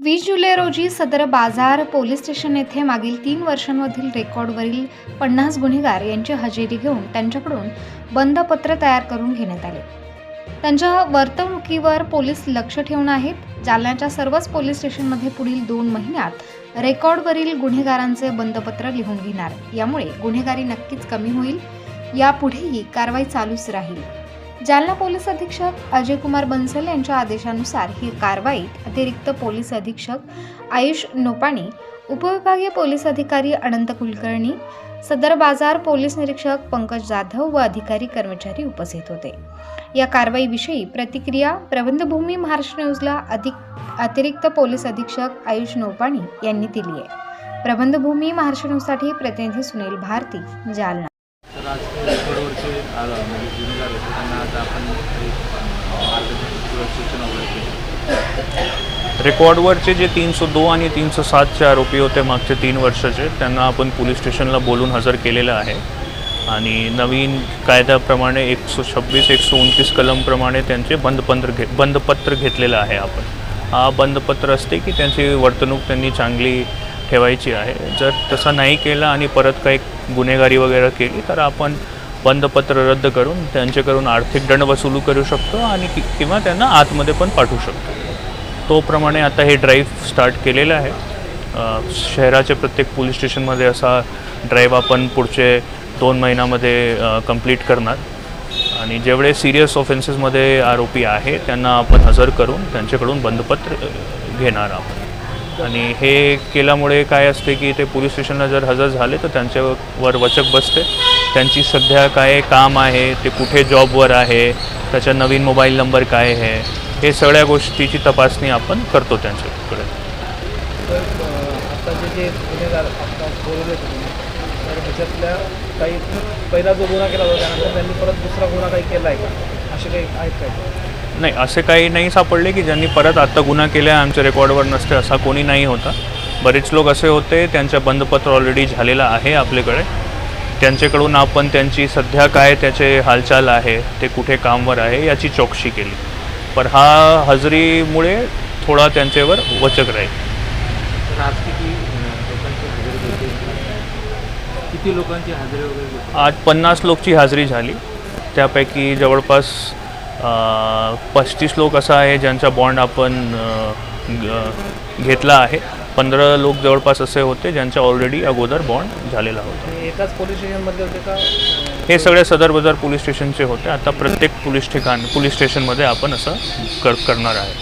वीस जुलै रोजी सदर बाजार पोलीस स्टेशन येथे मागील तीन वर्षांमधील रेकॉर्डवरील पन्नास गुन्हेगार यांची हजेरी घेऊन त्यांच्याकडून बंद पत्र तयार करून घेण्यात आले. त्यांच्या वर्तणुकीवर पोलीस लक्ष ठेवून आहेत. जालन्याच्या सर्वच पोलीस स्टेशनमध्ये पुढील दोन महिन्यात रेकॉर्डवरील गुन्हेगारांचे बंदपत्र लिहून घेणार. यामुळे गुन्हेगारी नक्कीच कमी होईल. यापुढेही कारवाई चालूच राहील. जालना पोलीस अधीक्षक अजय कुमार बन्सल यांच्या आदेशानुसार ही कारवाईत अतिरिक्त पोलीस अधीक्षक आयुष नोपाणी उपविभागीय पोलीस अधिकारी अनंत कुलकर्णी सदर बाजार पोलीस निरीक्षक पंकज जाधव व अधिकारी कर्मचारी उपस्थित होते. या कारवाईविषयी प्रतिक्रिया प्रबंधभूमी महाराष्ट्र न्यूजला अधिक अतिरिक्त पोलीस अधीक्षक आयुष नोपाणी यांनी दिली आहे. प्रबंधभूमी महाराष्ट्र न्यूजसाठी प्रतिनिधी सुनील भारती जालना. तर आज रेकॉर्डवरचे म्हणजे होते त्यांना आपण सूचना रेकॉर्डवरचे जे तीनशे दो आणि तीनशे सातचे आरोपी होते मागचे तीन वर्षाचे त्यांना आपण पोलीस स्टेशनला बोलून हजर केलेलं आहे. आणि नवीन कायद्याप्रमाणे एकशे छब्बीस एकशे उनतीस कलमप्रमाणे त्यांचे बंदपत्र घे बंदपत्र घेतलेलं आहे आपण. हा बंदपत्र असते की त्यांची वर्तणूक त्यांनी चांगली ठेवायची आहे. जर तसं नाही केलं आणि परत काही गुन्हेगारी वगैरे केली तर आपण बंदपत्र रद्द करून त्यांच्याकडून आर्थिक दंड वसूल करू शकतो आणि कि किंवा त्यांना आतमध्ये पण पाठवू शकतो. तोप्रमाणे आता हे ड्राईव्ह स्टार्ट केलेलं आहे. शहराच्या प्रत्येक पोलीस स्टेशनमध्ये असा ड्राईव्ह आपण पुढचे दोन महिन्यामध्ये कंप्लीट करणार. आणि जेवढे सिरियस ऑफेन्सेसमध्ये आरोपी आहे त्यांना आपण हजर करून त्यांच्याकडून बंदपत्र घेणार आहोत. आणि हे केल्यामुळे काय असते की ते पोलीस स्टेशनला जर हजर झाले तर त्यांच्यावर वचक बसते. त्यांची सध्या काय काम आहे ते कुठे जॉबवर आहे त्याचा नवीन मोबाईल नंबर काय आहे हे सगळ्या गोष्टीची तपासणी आपण करतो त्यांच्याकडे. काही पहिला जो गुन्हा केला होता त्यानंतर त्यांनी परत दुसरा गुन्हा काही केला आहे का? असे काही आहेत काय नाही असे काही नाही सापडले की ज्यांनी परत आत्ता गुन्हा केला आहे आमच्या रेकॉर्डवर नसते असा कोणी नाही होता. बरेच लोक असे होते त्यांचं बंदपत्र ऑलरेडी झालेलं आहे आपल्याकडे. त्यांच्याकडून आपण त्यांची सध्या काय त्याचे हालचाल आहे ते कुठे कामवर आहे याची चौकशी केली. पण हा हजेरीमुळे थोडा त्यांच्यावर वचक राहील. किती लोकांची हजेरी होती किती लोकांची हजेरी वगैरे आज पन्नास लोकची हाजरी झाली. त्यापैकी जवळपास पस्तीस लोक असा आहे ज्यांचा बॉन्ड आपण घेतला आहे. पंधरा लोक जवळपास असे होते ज्यांचा ऑलरेडी अगोदर बॉन्ड झालेला होता. एकाच पोलीस स्टेशनमधले होते का? हे सगळे सदर बाजार पोलीस स्टेशनचे होते. आता प्रत्येक पोलीस ठिकाण पोलीस स्टेशनमध्ये आपण असं कर करणार आहे.